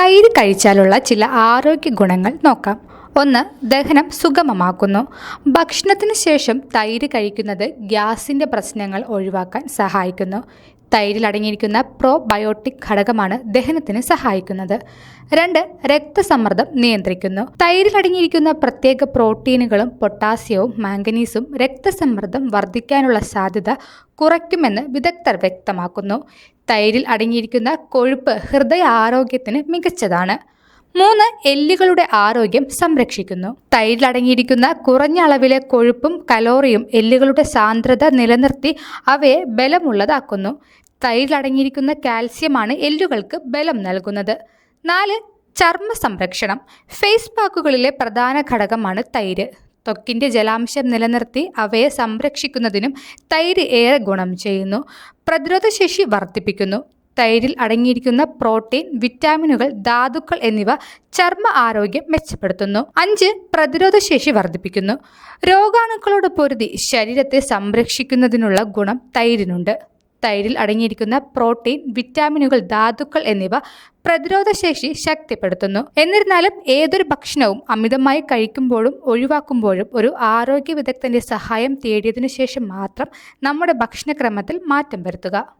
തൈര് കഴിച്ചാലുള്ള ചില ആരോഗ്യ ഗുണങ്ങൾ നോക്കാം. ഒന്ന് ദഹനം സുഗമമാക്കുന്നു. ഭക്ഷണത്തിന് ശേഷം തൈര് കഴിക്കുന്നത് ഗ്യാസിന്റെ പ്രശ്നങ്ങൾ ഒഴിവാക്കാൻ സഹായിക്കുന്നു. തൈരിൽ അടങ്ങിയിരിക്കുന്ന പ്രോബയോട്ടിക് ഘടകമാണ് ദഹനത്തിന് സഹായിക്കുന്നത്. രണ്ട് രക്തസമ്മർദ്ദം നിയന്ത്രിക്കുന്നു. തൈരിൽ അടങ്ങിയിരിക്കുന്ന പ്രത്യേക പ്രോട്ടീനുകളും പൊട്ടാസ്യവും മാംഗനീസും രക്തസമ്മർദ്ദം വർദ്ധിക്കാനുള്ള സാധ്യത കുറയ്ക്കുമെന്ന് വിദഗ്ധർ വ്യക്തമാക്കുന്നു. തൈരിൽ അടങ്ങിയിരിക്കുന്ന കൊഴുപ്പ് ഹൃദയ ആരോഗ്യത്തിന് മികച്ചതാണ്. മൂന്ന് എല്ലുകളുടെ ആരോഗ്യം സംരക്ഷിക്കുന്നു. തൈരിലടങ്ങിയിരിക്കുന്ന കുറഞ്ഞ അളവിലെ കൊഴുപ്പും കലോറിയും എല്ലുകളുടെ സാന്ദ്രത നിലനിർത്തി അവയെ ബലമുള്ളതാക്കുന്നു. തൈരിലടങ്ങിയിരിക്കുന്ന കാൽസ്യമാണ് എല്ലുകൾക്ക് ബലം നൽകുന്നത്. നാല് ചർമ്മ സംരക്ഷണം. ഫേസ് പാക്കുകളിലെ പ്രധാന ഘടകമാണ് തൈര്. ത്വക്കിന്റെ ജലാംശം നിലനിർത്തി അവയെ സംരക്ഷിക്കുന്നതിനും തൈര് ഏറെ ഗുണം ചെയ്യുന്നു. പ്രതിരോധശേഷി വർദ്ധിപ്പിക്കുന്നു. തൈരിൽ അടങ്ങിയിരിക്കുന്ന പ്രോട്ടീൻ വിറ്റാമിനുകൾ ധാതുക്കൾ എന്നിവ ചർമ്മ ആരോഗ്യം മെച്ചപ്പെടുത്തുന്നു. അഞ്ച് പ്രതിരോധശേഷി വർദ്ധിപ്പിക്കുന്നു. രോഗാണുക്കളോട് പൊരുതി ശരീരത്തെ സംരക്ഷിക്കുന്നതിനുള്ള ഗുണം തൈരിനുണ്ട്. തൈരിൽ അടങ്ങിയിരിക്കുന്ന പ്രോട്ടീൻ വിറ്റാമിനുകൾ ധാതുക്കൾ എന്നിവ പ്രതിരോധശേഷി ശക്തിപ്പെടുത്തുന്നു. എന്നിരുന്നാലും ഏതൊരു ഭക്ഷണവും അമിതമായി കഴിക്കുമ്പോഴും ഒഴിവാക്കുമ്പോഴും ഒരു ആരോഗ്യ വിദഗ്ധന്റെ സഹായം തേടിയതിനു ശേഷം മാത്രം നമ്മുടെ ഭക്ഷണക്രമത്തിൽ മാറ്റം വരുത്തുക.